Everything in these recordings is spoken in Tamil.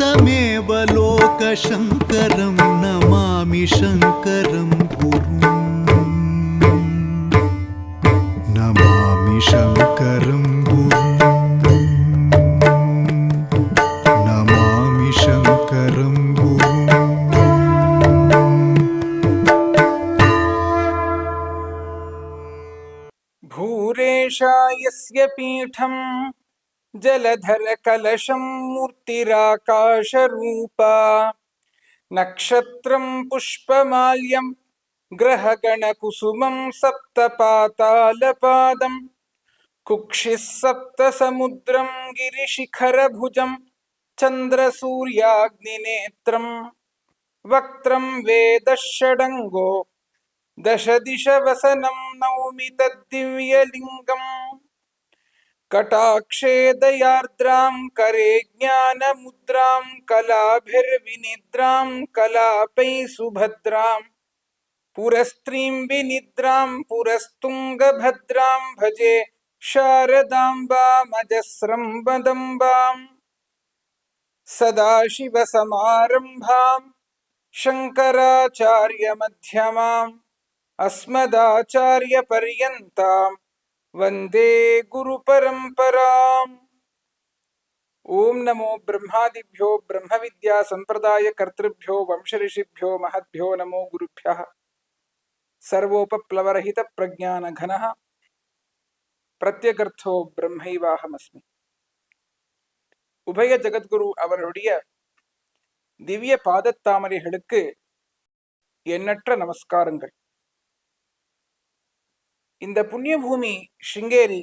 तमेव लोकशङ्करं नमामि शङ्करं गुरुम् नमामि शङ्करं गुरुम् नमामि शङ्करं गुरुम् भूरेशा జలధర కలశం మూర్తిరాకాశరూప నక్షత్రం పుష్పమాల్యం గ్రహగణకుసుమం సప్తపాతాళపాదం కుక్షిः సప్తసముద్రం గిరిశిఖరభుజం చంద్రసూర్యాగ్నినేత్రం వక్త్రం వేదషడంగో దశ దిశ వసనం నౌమి తద్దివ్యలింగం कटाक्षे दयार्द्रां करे ज्ञानमुद्रां, कलाभिर्विनिद्रां, कलापै सुभद्रां। पुरस्त्रीं विनिद्रां, पुरस्तुङ्गभद्रां भजे शारदाम्बामजस्रं वदम्बाम् सदाशिवसमारम्भां शङ्कराचार्यमध्यमाम् अस्मदाचार्यपर्यन्तां वन्दे गुरुपरम्पराम् ॐ नमो ब्रह्मादिभ्यो ब्रह्मविद्यासम्प्रदायकर्तृभ्यो वंशऋषिभ्यो महद्भ्यो नमो गुरुभ्यः सर्वोपप्लवरहितप्रज्ञानघनः பிரத்யகர்த்தோ பிரம்மைவாகமஸ்மி உபய ஜெகத்குரு அவர்களுடைய திவ்ய பாதத்தாமரைகளுக்கு எண்ணற்ற நமஸ்காரங்கள் இந்த புண்ணிய பூமி சிங்கேரி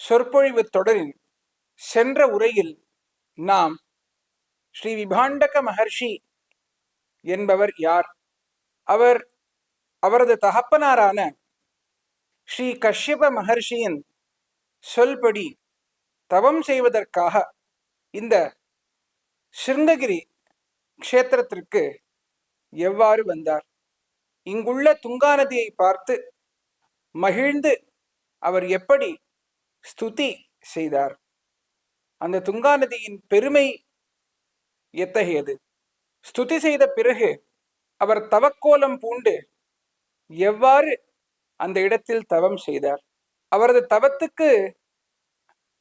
சொற்பொழிவு தொடரில் சென்ற உரையில் நாம் ஸ்ரீ விபாண்டக மகர்ஷி என்பவர் யார்? அவர் அவரது தகப்பனாரான ஸ்ரீ கஷ்யப மகர்ஷியின் சொல்படி தவம் செய்வதற்காக இந்த சிருங்ககிரி க்ஷேத்திரத்திற்கு எவ்வாறு வந்தார்? இங்குள்ள துங்கா நதியை பார்த்து மகிழ்ந்து அவர் எப்படி ஸ்துதி செய்தார்? அந்த துங்கா நதியின் பெருமை எத்தகையது? ஸ்துதி செய்த பிறகு அவர் தவக்கோலம் பூண்டு எவ்வாறு அந்த இடத்தில் தவம் செய்தார்? அவரது தவத்துக்கு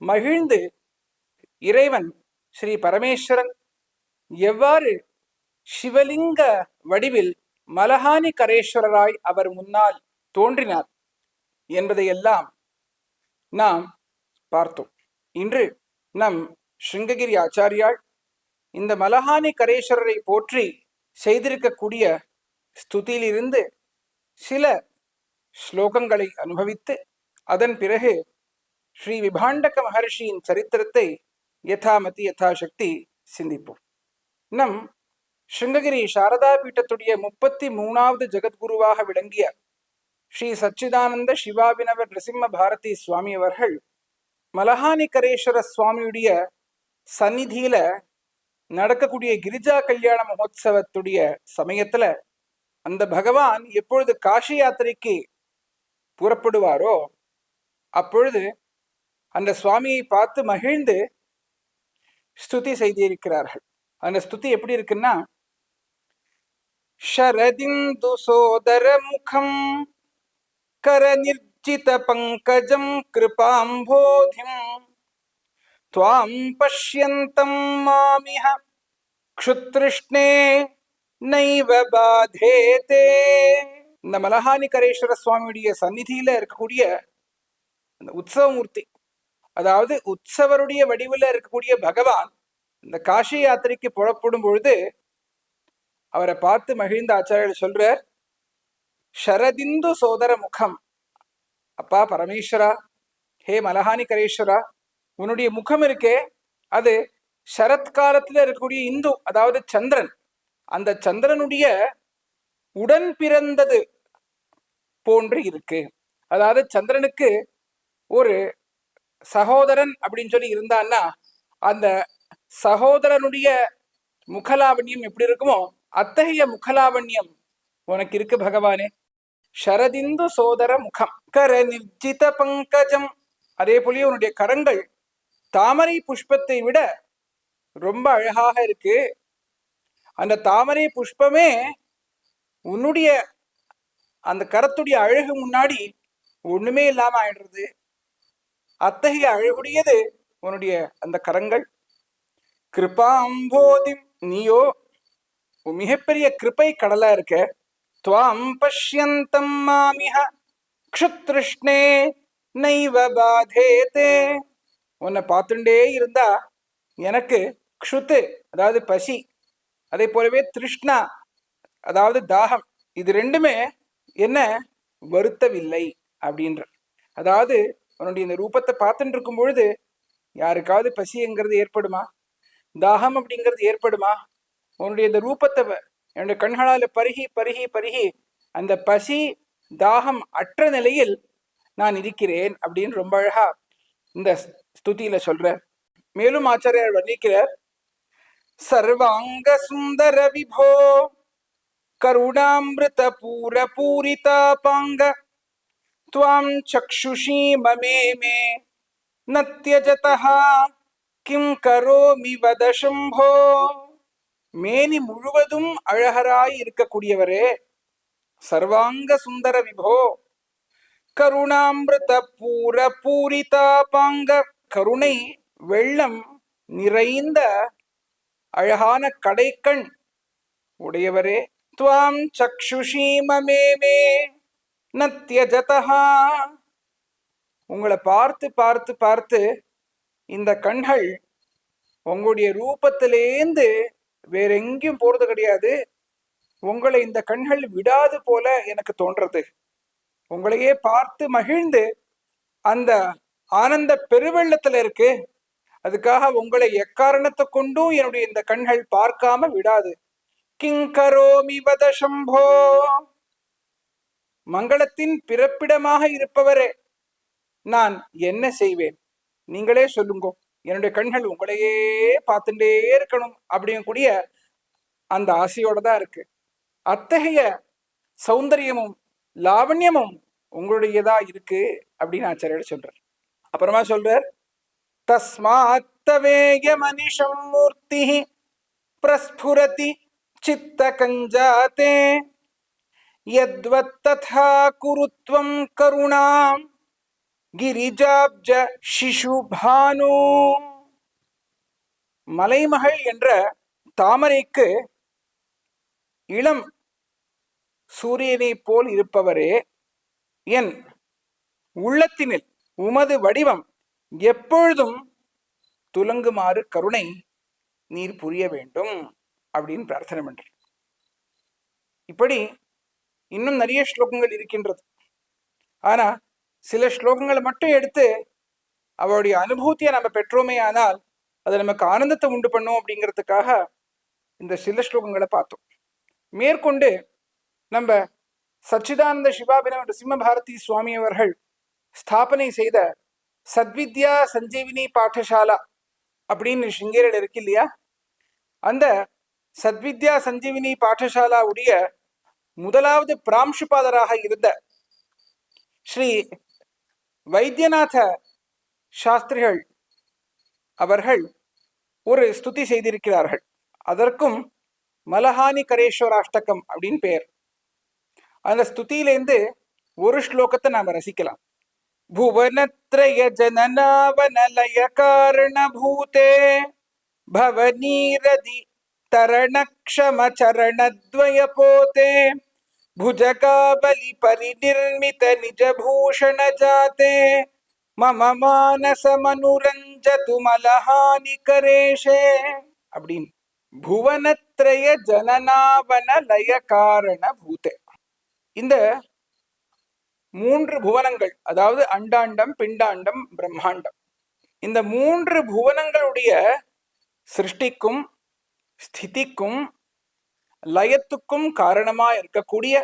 மகிழ்ந்து இறைவன் ஸ்ரீ பரமேஸ்வரன் எவ்வாறு சிவலிங்க வடிவில் மலஹானி கரேஸ்வரராய் அவர் முன்னால் தோன்றினார்? என்பதையெல்லாம் நாம் பார்த்தோம். இன்று நம் ஸ்ருங்ககிரி ஆச்சாரியாள் இந்த மலஹானி கரேஸ்வரரை போற்றி செய்திருக்கக்கூடிய ஸ்துதியிலிருந்து சில ஸ்லோகங்களை அனுபவித்து அதன் பிறகு ஸ்ரீ விபாண்டக மகர்ஷியின் சரித்திரத்தை யதாமதி யதாசக்தி சிந்திப்போம். நம் ஸ்ருங்ககிரி சாரதா பீட்டத்துடைய முப்பத்தி மூணாவது ஜெகத்குருவாக விளங்கிய ஸ்ரீ சச்சிதானந்த சிவாபினவர் நிருசிம்ம பாரதி சுவாமி அவர்கள் மலஹானிகரேஸ்வர சுவாமியுடைய சந்நிதியில நடக்கக்கூடிய கிரிஜா கல்யாண மகோத்சவத்துடைய சமயத்துல அந்த பகவான் எப்பொழுது காஷி யாத்திரைக்கு புறப்படுவாரோ அப்பொழுது அந்த சுவாமியை பார்த்து மகிழ்ந்து ஸ்துதி செய்திருக்கிறார்கள். அந்த ஸ்துதி எப்படி இருக்குன்னா ஷரதிந்து சோதர முகம் करनिर्जितपङ्कजं कृपाम्भोधिं त्वां पश्यन्तं मामिह क्षुतृष्णे நைவ பாதேதே இந்த மலஹானிகரேஸ்வர சுவாமியுடைய சந்நிதியில இருக்கக்கூடிய அந்த உற்சவமூர்த்தி அதாவது உற்சவருடைய வடிவில் இருக்கக்கூடிய பகவான் இந்த காஷி யாத்திரைக்கு புறப்படும் பொழுது அவரை பார்த்து மகிழ்ந்த ஆச்சாரியர் சொல்றார் ஷரதிந்து சோதர முகம் அப்பா பரமேஸ்வரா ஹே மலஹானி கரேஸ்வரா உன்னுடைய முகம் இருக்கே அது சரத்காலத்துல இருக்கக்கூடிய இந்து அதாவது சந்திரன் அந்த சந்திரனுடைய உடன் பிறந்தது போன்று இருக்கு அதாவது சந்திரனுக்கு ஒரு சகோதரன் அப்படின்னு சொல்லி இருந்தான்னா அந்த சகோதரனுடைய முகலாவண்யம் எப்படி இருக்குமோ அத்தகைய முகலாவண்யம் உனக்கு இருக்கு பகவானே ஷரதிந்து சோதர முகம். கர நிர்ஜித பங்கஜம். அதே போலயே உன்னுடைய கரங்கள் தாமரை புஷ்பத்தை விட ரொம்ப அழகாக இருக்கு. அந்த தாமரை புஷ்பமே உன்னுடைய அந்த கரத்துடைய அழகு முன்னாடி ஒண்ணுமே இல்லாம ஆயிடுறது. அத்தகைய அழகுடையது உன்னுடைய அந்த கரங்கள். கிருபாம்போதி நீயோ மிகப்பெரிய கிருப்பை கடலா இருக்க. त्वां பஷ்யந்தம் मामिह க்ஷுத்ருஷ்ணே நைவ பாதேதே உன்னை பார்த்துட்டே இருந்தா எனக்கு க்ஷுத்து அதாவது பசி அதே போலவே திருஷ்ணா அதாவது தாகம் இது ரெண்டுமே என்ன? வருத்தவில்லை அப்படின்ற. அதாவது உன்னுடைய இந்த ரூபத்தை பார்த்துட்டு இருக்கும் பொழுது யாருக்காவது பசிங்கிறது ஏற்படுமா? தாகம் அப்படிங்கிறது ஏற்படுமா? உன்னுடைய இந்த ரூபத்தை வ- என்னுடைய கண்களால் பருகி பருகி பருகி அந்த பசி தாகம் அற்ற நிலையில் நான் இருக்கிறேன் அப்படின்னு ரொம்ப அழகா இந்த ஸ்துதியில சொல்ற மேலும் ஆச்சாரியார் வர்ணிக்கிறார். சர்வாங்க சுந்தர விபோ கருணாமிருத பூர பூரிதா பாங்க துவாம் சக்ஷுஷி மமே மே நத்தியஜதா கிம் கரோமி வத மேனி முழுவதும் அழகராய் இருக்கக்கூடியவரே. சர்வாங்க சுந்தர விபோ. கருணாமிருத பூர பூரிதாபாங்க. கருணை வெள்ளம் நிறைந்த அழகான கடைக்கண் உடையவரே. துவாம் சக்ஷுஷீ மமே மே நத்தியஜதா உங்களை பார்த்து பார்த்து பார்த்து இந்த கண்கள் உங்களுடைய ரூபத்திலேந்து வேற எங்கேயும் போறது கிடையாது. உங்களை இந்த கண்கள் விடாது போல எனக்கு தோன்றது. உங்களையே பார்த்து மகிழ்ந்து அந்த ஆனந்த பெருவெள்ளத்துல இருக்கு. அதுக்காக உங்களை எக்காரணத்தை கொண்டும் என்னுடைய இந்த கண்கள் பார்க்காம விடாது. கிங்கரோமி வத சம்போ. மங்களத்தின் பிறப்பிடமாக இருப்பவரே நான் என்ன செய்வேன்? நீங்களே சொல்லுங்கோ. என்னுடைய கண்கள் உங்களையே பார்த்துட்டே இருக்கணும் அப்படிங்கக்கூடிய அந்த ஆசையோட தான் இருக்கு. அத்தகைய சௌந்தரியமும் லாவண்யமும் உங்களுடையதா இருக்கு அப்படின்னு ஆச்சாரியோட சொல்றார். அப்புறமா சொல்றார் தஸ்மாத்தவேய மனிஷம் மூர்த்தி பிரஸ்புரதி சித்த கஞ்சாத்தே யத்வத் ததா குருத்வம் கருணாம் கிரிஜாப்ஜ சிசுபானு. மலைமகள் என்ற தாமரைக்கு இளம் சூரியனைப் போல் இருப்பவரே என் உள்ளத்தினில் உமது வடிவம் எப்பொழுதும் துலங்குமாறு கருணை நீர் புரிய வேண்டும் அப்படின்னு பிரார்த்தனை பண்றேன். இப்படி இன்னும் நிறைய ஸ்லோகங்கள் இருக்கின்றது. ஆனா சில ஸ்லோகங்களை மட்டும் எடுத்து அவருடைய அனுபூத்தியை நம்ம பெற்றோமே ஆனால் அது நமக்கு ஆனந்தத்தை உண்டு பண்ணும் அப்படிங்கிறதுக்காக இந்த சில ஸ்லோகங்களை பார்த்தோம். மேற்கொண்டு நம்ம சச்சிதானந்த சிவாபினவ நரசிம்ம பாரதி சுவாமி அவர்கள் ஸ்தாபனை செய்த சத்வித்யா சஞ்சீவினி பாடசாலா அப்படின்னு சிங்கேரியில் இருக்கு இல்லையா? அந்த சத்வித்யா சஞ்சீவினி பாடசாலாவுடைய முதலாவது பிராம்சுபாதராக இருந்த ஸ்ரீ வைத்தியநாத சாஸ்திரிகள் அவர்கள் ஒரு ஸ்துதி செய்திருக்கிறார்கள். அதற்கும் மலஹானி கரேஸ்வர அஷ்டகம் அப்படின்னு பெயர். அந்த ஸ்துதியிலேருந்து ஒரு ஸ்லோகத்தை நாம் ரசிக்கலாம். புவனத்ரய ஜனநாவனலய காரணபூதே பவநீரதி தரணக்ஷம சரணத்வய போதே भुजगाबलि परिनिर्मित निजभूषणजाते मम मानसमनुरञ्जतु मलहानिकरेशे அப்படின்னு புவனத்ரய ஜனநாவன லய காரண பூதே இந்த மூன்று புவனங்கள் அதாவது அண்டாண்டம் பிண்டாண்டம் பிரம்மாண்டம் இந்த மூன்று புவனங்களுடைய சிருஷ்டிக்கும் ஸ்திதிக்கும் லயத்துக்கும் காரணமா இருக்கக்கூடிய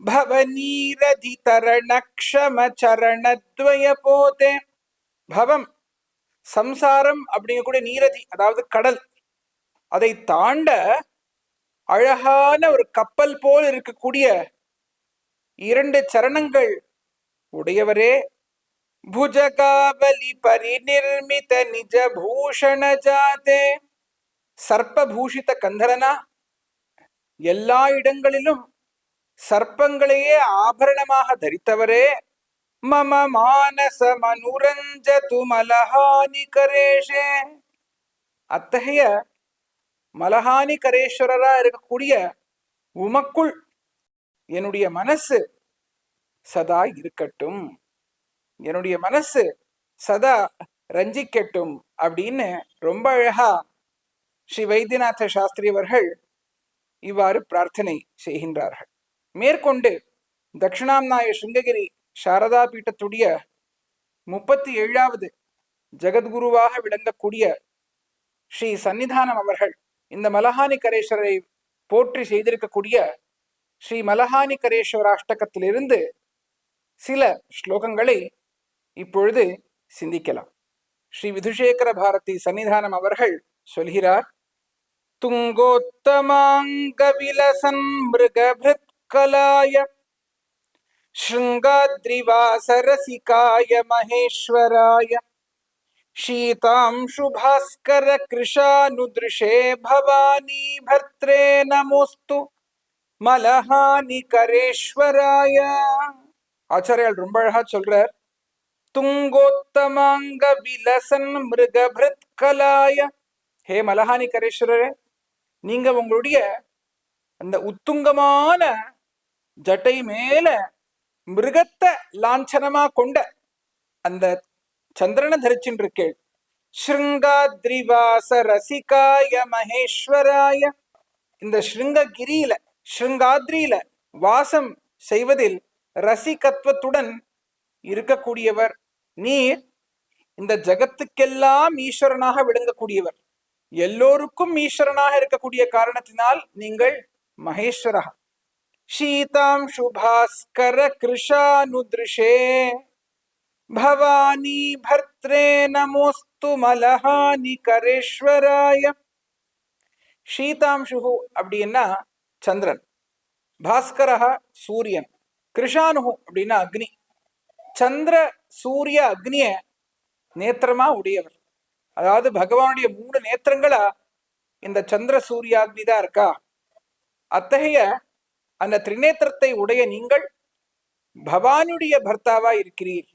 பவநீரதி தரணக்ஷம சரணத்வய போதே பவம் சம்சாரம் அப்படிங்கக்கூடிய நீரதி அதாவது கடல் அதை தாண்ட அழகான ஒரு கப்பல் போல் இருக்கக்கூடிய இரண்டு சரணங்கள் உடையவரே. புஜகாபலி பரிநிர்மித நிஜ பூஷண ஜாதே. சர்பபூஷித கந்தரனா எல்லா இடங்களிலும் சர்ப்பங்களையே ஆபரணமாக தரித்தவரே. மம மானச மனுரஞ்ச மலஹானி கரேஷே அத்தகைய மலஹானி கரேஸ்வரரா இருக்கக்கூடிய உமக்குள் என்னுடைய மனசு சதா இருக்கட்டும். என்னுடைய மனசு சதா ரஞ்சிக்கட்டும் அப்படின்னு ரொம்ப அழகா ஸ்ரீ வைத்தியநாத சாஸ்திரி அவர்கள் இவ்வாறு பிரார்த்தனை செய்கின்றார்கள். மேற்கொண்டு தட்சிணாம்நாய சுங்ககிரி சாரதா பீட்டத்துடைய முப்பத்தி ஏழாவது ஜெகத்குருவாக விளங்கக்கூடிய ஸ்ரீ சன்னிதானம் அவர்கள் இந்த மலஹானிகரேஸ்வரரை போற்றி செய்திருக்கக்கூடிய ஸ்ரீ மலஹானிகரேஸ்வர அஷ்டகத்திலிருந்து சில ஸ்லோகங்களை இப்பொழுது சிந்திக்கலாம். ஸ்ரீ விதுஷேகர பாரதி சன்னிதானம் அவர்கள் சொல்கிறார் துங்கோத்தமாங்க விலசன் மிருகபிருத்கலாய शृङ्गाद्रिवासरसिकाय महेश्वराय शीतांशुभास्करकृशानुदृशे भवानी भर्त्रे नमोस्तु மலஹானிகரேஸ்வராய ஆச்சாரியால் ரொம்ப அழகா சொல்றார் துங்கோத்தமாங்க விலசன் மிருகபிருத் கலாய ஹே மலஹானிகரேஸ்வரரே நீங்க உங்களுடைய அந்த உத்துங்கமான ஜட்டை மேல மிருகத்தை லாஞ்சனமா கொண்ட அந்த சந்திரனை தரிச்சுட்டு இருக்கேள் ஸ்ருங்காத்ரிவாச ரசிகாய மகேஸ்வராய. இந்த ஸ்ருங்ககிரியில ஸ்ருங்காத்ரியில வாசம் செய்வதில் ரசிகத்துவத்துடன் இருக்கக்கூடியவர். நீர் இந்த ஜகத்துக்கெல்லாம் ஈஸ்வரனாக விளங்கக்கூடியவர். எல்லோருக்கும் ஈஸ்வரனாக இருக்கக்கூடிய காரணத்தினால் நீங்கள் மகேஸ்வரா शीतांशु भास्कर कृशानुदृशे भवानी भर्त्रे नमोस्तु மலஹானி கரேஸ்வராய ஷீதாம்சு அப்படின்னா சந்திரன் பாஸ்கரஹ சூரியன் கிருஷானுகு அப்படின்னா அக்னி சந்திர சூரிய அக்னிய நேத்திரமா உடையவர் அதாவது பகவானுடைய மூணு நேத்திரங்களா? இந்த சந்திர சூரியாக்னி தான் இருக்கா? அத்தகைய அந்த திரிநேத்திரத்தை உடைய நீங்கள் பவானுடைய பர்த்தாவா இருக்கிறீர்.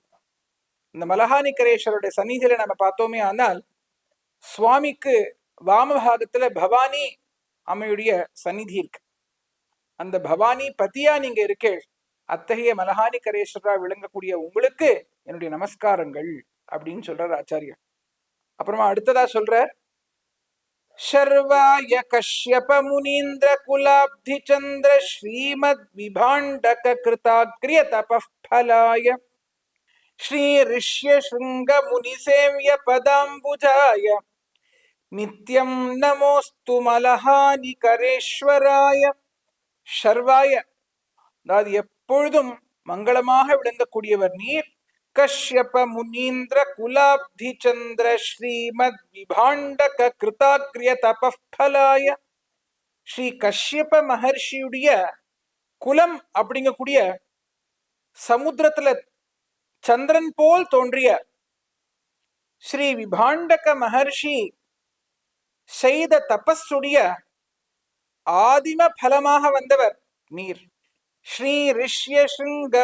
இந்த மலஹானிகரேஸ்வருடைய சந்நிதியில நம்ம பார்த்தோமே ஆனால் சுவாமிக்கு வாமபாகத்துல பவானி அம்மையுடைய சந்நிதி இருக்கு. அந்த பவானி பத்தியா நீங்க இருக்கேள். அத்தகைய மலஹானிகரேஸ்வரா விளங்கக்கூடிய உங்களுக்கு என்னுடைய நமஸ்காரங்கள் அப்படின்னு சொல்றார் ஆச்சாரியர். அப்புறமா அடுத்ததா சொல்றார் சர்வாய கஷ்யப முனீந்திர குலாப்தி சந்திர ஸ்ரீமத் விபாண்டக கிருதாக்ரிய தபலாய ஸ்ரீ ரிஷ்ய சிருங்க முனிசேவிய பதாம்புஜாய நித்யம் நமோஸ்து மலஹானி கரேஸ்வராய சர்வாய. அதாவது எப்பொழுதும் மங்களமாக விளங்கக்கூடியவர் நீர் கஷ்யப முனீந்திர குலாப்தி சந்திர ஸ்ரீமத் விபாண்டக கிருதாக்ரிய தபலாய ஸ்ரீ கஷ்யப மகர்ஷியுடைய குலம் அப்படிங்கக்கூடிய சமுத்திரத்துல சந்திரன் போல் தோன்றிய ஸ்ரீ விபாண்டக மகர்ஷி செய்த தபஸுடைய ஆதிம பலமாக வந்தவர் நீர். ஸ்ரீரிஷ்யசிருங்க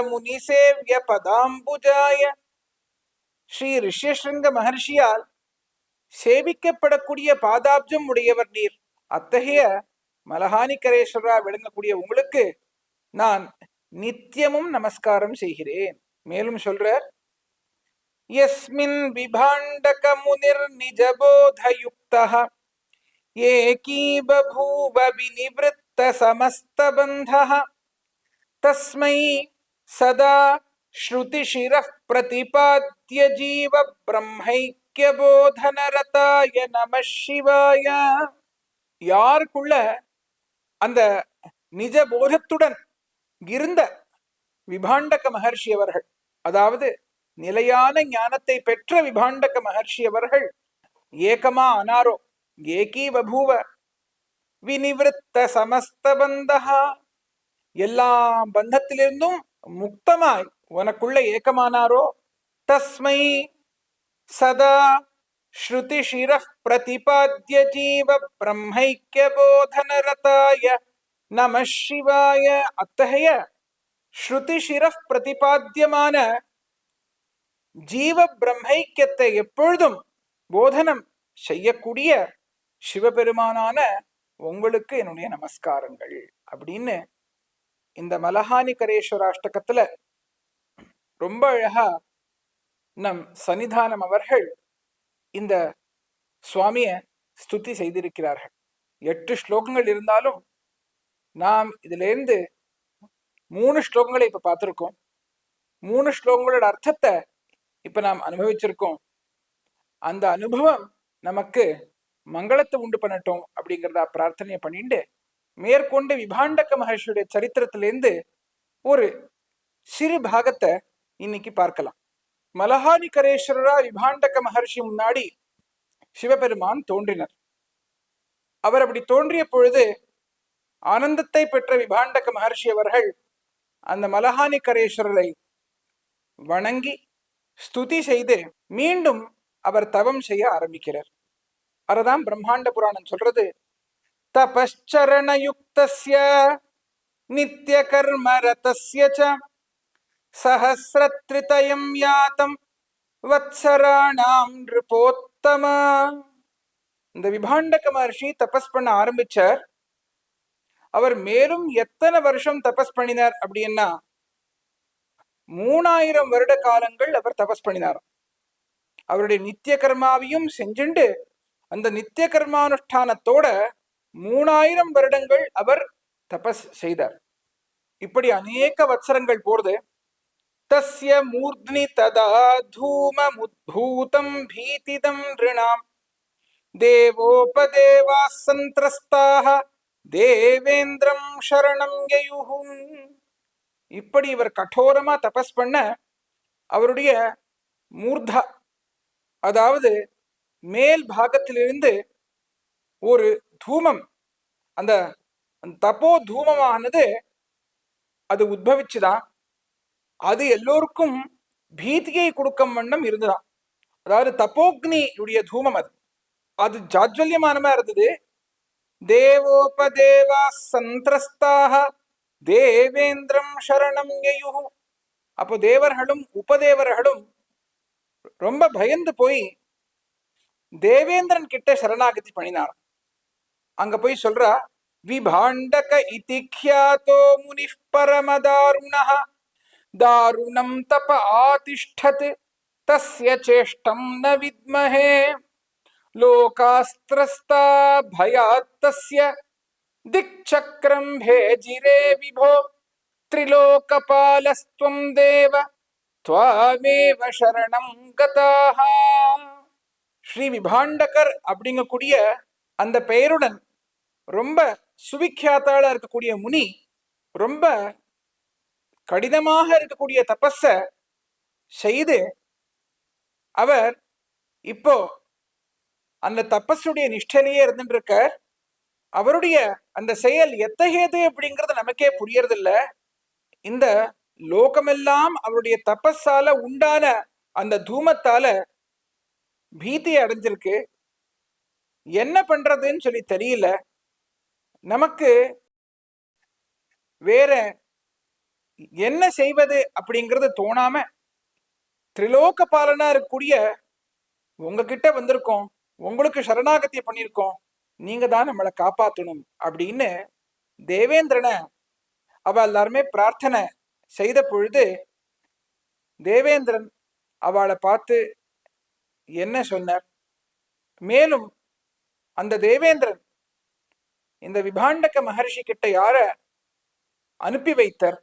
பதாம்புஜாய ஸ்ரீ ரிஷ்யசிருங்க மகர்ஷியால் சேவிக்கப்படக்கூடிய பாதாப்ஜம் உடையவர் நீர். அத்தகைய மலஹானிக்கரேஸ்வரா விளங்கக்கூடிய உங்களுக்கு நான் நித்தியமும் நமஸ்காரம் செய்கிறேன். மேலும் சொல்றார் எஸ்மின் விபாண்டக முனிர் நிஜபோதயுக்தா ஏகீபூவ விநிவத்த சமஸ்தபந்தா तस्मै सदा श्रुतिशिरः प्रतिपाद्य जीवब्रह्मैक्यबोधनरताय நம சிவாய யாருக்குள்ள அந்த நிஜ போதத்துடன் இருந்த விபாண்டக மகர்ஷி அவர்கள் அதாவது நிலையான ஞானத்தை பெற்ற விபாண்டக மகர்ஷி அவர்கள் ஏகமா அனாரோ ஏகீ பபூவ சமஸ்தபந்தகா எல்லா பந்தத்திலிருந்தும் முக்தமாய் உனக்குள்ள ஏக்கமானாரோ? தஸ்மை சதா ஸ்ருதி ஷிர பிரதிபாத்திய ஜீவ பிரம்மைக்கிய போதன ரதாய நம சிவாய அத்தகைய ஸ்ருதி ஷிர பிரதிபாத்தியமான ஜீவ பிரம்மைக்கியத்தை எப்பொழுதும் போதனம் செய்யக்கூடிய சிவபெருமானான உங்களுக்கு என்னுடைய நமஸ்காரங்கள் அப்படின்னு இந்த மலஹானிகரேஸ்வர அஷ்டகத்துல ரொம்ப அழகா நம் சன்னிதானம் அவர்கள் இந்த சுவாமிய ஸ்துதி செய்திருக்கிறார்கள். எட்டு ஸ்லோகங்கள் இருந்தாலும் நாம் இதிலேருந்து மூணு ஸ்லோகங்களை இப்ப பார்த்திருக்கோம். மூணு ஸ்லோகங்களோட அர்த்தத்தை இப்ப நாம் அனுபவிச்சிருக்கோம். அந்த அனுபவம் நமக்கு மங்களத்தை உண்டு பண்ணட்டும் அப்படிங்கிறதா பிரார்த்தனையை பண்ணிட்டு மேற்கொண்டு விபாண்டக மகர்ஷியுடைய சரித்திரத்திலேருந்து ஒரு சிறு பாகத்தை இன்னைக்கு பார்க்கலாம். மலஹானிகரேஸ்வரரா விபாண்டக மகர்ஷி முன்னாடி சிவபெருமான் தோன்றினர். அவர் அப்படி தோன்றிய பொழுது ஆனந்தத்தை பெற்ற விபாண்டக மகர்ஷி அவர்கள் அந்த மலஹானிகரேஸ்வரரை வணங்கி ஸ்துதி செய்து மீண்டும் அவர் தவம் செய்ய ஆரம்பிக்கிறார். அதுதான் பிரம்மாண்ட புராணம் சொல்றது தபச்சரணயுக்தஸ்ய நித்திய கர்மரதஸ்ய ச சஹசிரத்ரிதயம் யாத்தம் வத்சராணாம் நிருபோத்தம இந்த விபாண்டக மகர்ஷி தபஸ் பண்ண ஆரம்பிச்சார். அவர் மேலும் எத்தனை வருஷம் தபஸ் பண்ணினார் அப்படின்னா மூணாயிரம் வருட காலங்கள் அவர் தபஸ் பண்ணினார். அவருடைய நித்திய கர்மாவையும் செஞ்சுண்டு அந்த நித்திய கர்மானுஷ்டானத்தோட மூணாயிரம் வருடங்கள் அவர் தபஸ் செய்தார். இப்படி அநேக வத்சரங்கள் போறது தஸ்ய மூர்த்னி ததா தூமமுத்பூதம் பீதிதம் ரிணாம். தேவோபதேவா சந்திரஸ்தாக தேவேந்திரம் சரணம் யயுஹு இப்படி இவர் கடோரமா தபஸ் பண்ண அவருடைய மூர்தா அதாவது மேல் பாகத்திலிருந்து ஒரு தூமம். அந்த தப்போ தூமமானது அது உத்பவிச்சுதான். அது எல்லோருக்கும் பீதியை கொடுக்கும் வண்ணம் இருந்துதான். அதாவது தப்போக்னியுடைய தூமம் அது. அது ஜாஜ்வல்யமானமா இருந்தது. தேவோபதேவா சந்திரஸ்தாக தேவேந்திரம் சரணம் எயுகு அப்போ தேவர்களும் உபதேவர்களும் ரொம்ப பயந்து போய் தேவேந்திரன் கிட்ட சரணாகதி பண்ணினாராம். அங்க போய் சொல்றா விபாண்டக இதி ख्यातो முனி பரமதாருணः தாருணம் தப ஆதிஷ்டத் தஸ்ய சேஷ்டம் ந வித்மஹே லோகாஸ்திரஸ்தா பயாத் தஸ்ய திக்சக்ரம் பேஜிரே விபோ திரிலோகபாலஸ்துவம் தேவ துவாமேவ சரணம் கதாக ஸ்ரீ விபாண்டகர் அப்படிங்கக்கூடிய அந்த பெயருடன் ரொம்ப சுவிக்கியாத்தாளா இருக்கக்கூடிய முனி ரொம்ப கடினமாக இருக்கக்கூடிய தபஸ செய்து அவர் இப்போ அந்த தபஸுடைய நிஷ்டலையே இருந்துட்டு இருக்கார் அவருடைய அந்த செயல் எத்தகையது அப்படிங்கிறது நமக்கே புரியறதில்ல. இந்த லோகமெல்லாம் அவருடைய தபஸால உண்டான அந்த தூமத்தால பீதி அடைஞ்சிருக்கு. என்ன பண்றதுன்னு சொல்லி தெரியல. நமக்கு வேற என்ன செய்வது அப்படிங்கிறது தோணாம திரிலோக பாலனா இருக்கக்கூடிய உங்ககிட்ட வந்திருக்கோம் உங்களுக்கு சரணாகத்திய பண்ணியிருக்கோம் நீங்க தான் நம்மளை காப்பாத்தணும் அப்படின்னு தேவேந்திரனை அவ எல்லாருமே பிரார்த்தனை செய்த பொழுது தேவேந்திரன் அவளை பார்த்து என்ன சொன்னார்? மேலும் அந்த தேவேந்திரன் இந்த விபாண்டக மகர்ஷி கிட்ட யார அனுப்பி வைத்தர்?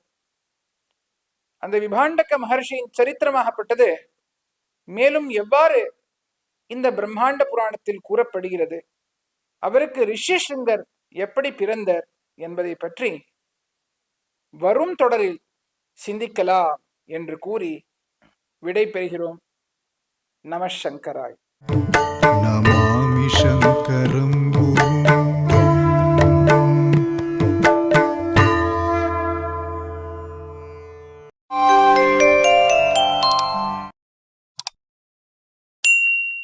அந்த விபாண்டக மகர்ஷியின் சரித்திரமாகப்பட்டது மேலும் எவ்வாறு இந்த பிரம்மாண்ட புராணத்தில் கூறப்படுகிறது? அவருக்கு ரிஷிசிங்கர் எப்படி பிறந்தர் என்பதை பற்றி வரும் தொடரில் சிந்திக்கலாம் என்று கூறி விடை பெறுகிறோம். நமசங்கராய் நமாமி சங்கரம்